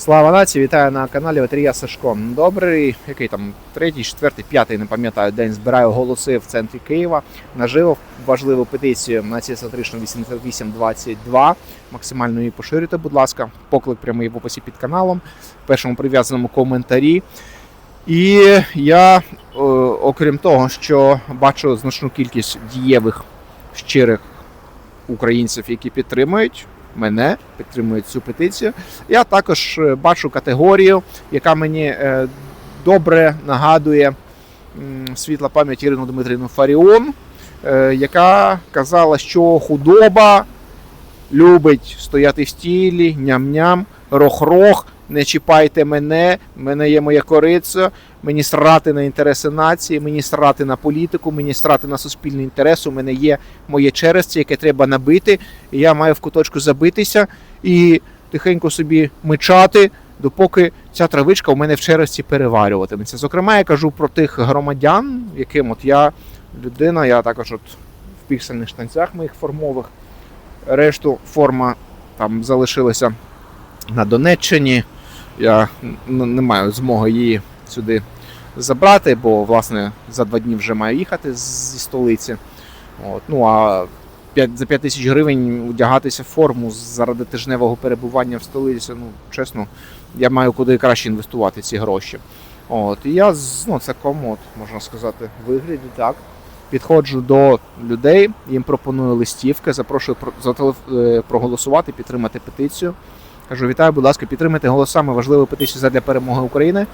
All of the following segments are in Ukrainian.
Слава нації, вітаю на каналі Отрія Сашко. Добрий, який там третій, четвертий, п'ятий, не пам'ятаю, день збираю голоси в центрі Києва. Наживо важливу петицію на ці 8822. Максимально її поширюйте, будь ласка. Поклик прямий в описі під каналом, в першому прив'язаному коментарі. І я, е, окрім того, що бачу значну кількість дієвих щирих українців, які підтримують мене, підтримують цю петицію. Я також е, бачу категорію, яка мені е, добре нагадує світла пам'ять Ірину Дмитрівну Фаріон, е, яка казала, що худоба любить стояти в стілі, ням-ням, рох-рох, не чіпайте мене, мене є моя кориця, мені срати на інтереси нації, мені срати на політику, мені срати на суспільний інтерес, у мене є моє чересце, яке треба набити, і я маю в куточку забитися і тихенько собі мичати, допоки ця травичка у мене в чересті переварюватиметься. Зокрема, я кажу про тих громадян, яким от я людина, я також от в піксельних штанцях моїх формових. Решту форма там залишилася на Донеччині. Я не маю змоги її сюди забрати, бо власне за два дні вже маю їхати зі столиці. От. Ну а 5, за 5 тисяч гривень одягатися в форму заради тижневого перебування в столиці. Ну, чесно, я маю куди краще інвестувати ці гроші. От. І я ну, це комод, можна сказати, вигляді так. Підходжу до людей, їм пропоную листівки, запрошую е, проголосувати, підтримати петицію. Кажу, вітаю, будь ласка, підтримайте голосами важливу петицію задля перемоги України.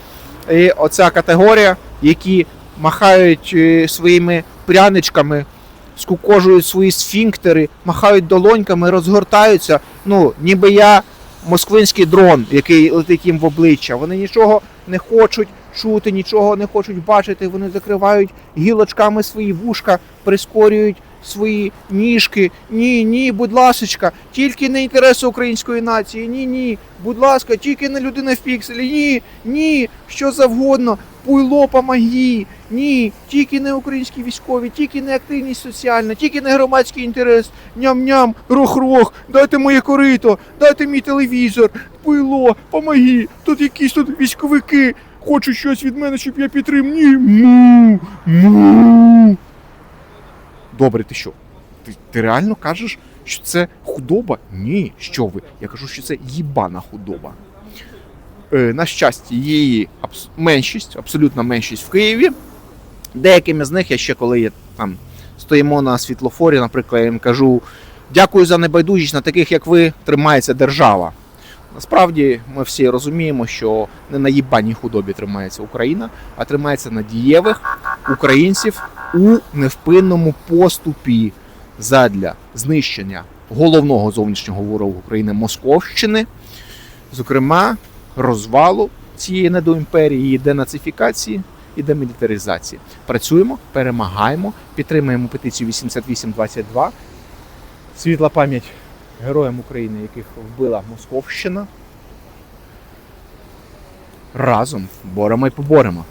І оця категорія, які махають е, своїми пряничками, скукожують свої сфінктери, махають долоньками, розгортаються. Ну, ніби я москвинський дрон, який летить їм в обличчя. Вони нічого не хочуть чути, нічого не хочуть бачити. Вони закривають гілочками свої вушка, прискорюють свої ніжки. Ні, ні, будь ласочка, тільки не інтереси української нації. Ні, ні, будь ласка, тільки не людина в пікселі. Ні, ні, що завгодно. Пуйло помогі. Ні, тільки не українські військові, тільки не активність соціальна, тільки не громадський інтерес. Ням-ням, рох-рох, дайте моє корито, дайте мій телевізор, пуйло, помогі. Тут якісь тут військовики хочуть щось від мене, щоб я підтримав. Ні, му, му. Добре, ти що? Ти, ти реально кажеш, що це худоба? Ні, що ви? Я кажу, що це їбана худоба. Е, на щастя, її абс- меншість, абсолютна меншість в Києві. Деякими з них я ще коли є, там стоїмо на світлофорі, наприклад, я їм кажу: дякую за небайдужість на таких, як ви, тримається держава. Насправді ми всі розуміємо, що не на їбаній худобі тримається Україна, а тримається на дієвих українців у невпинному поступі задля знищення головного зовнішнього ворога України Московщини, зокрема розвалу цієї недоімперії, її денацифікації і демілітаризації. Працюємо, перемагаємо, підтримуємо петицію 8822. Світла пам'ять героям України, яких вбила Московщина. Разом боремо і поборемо.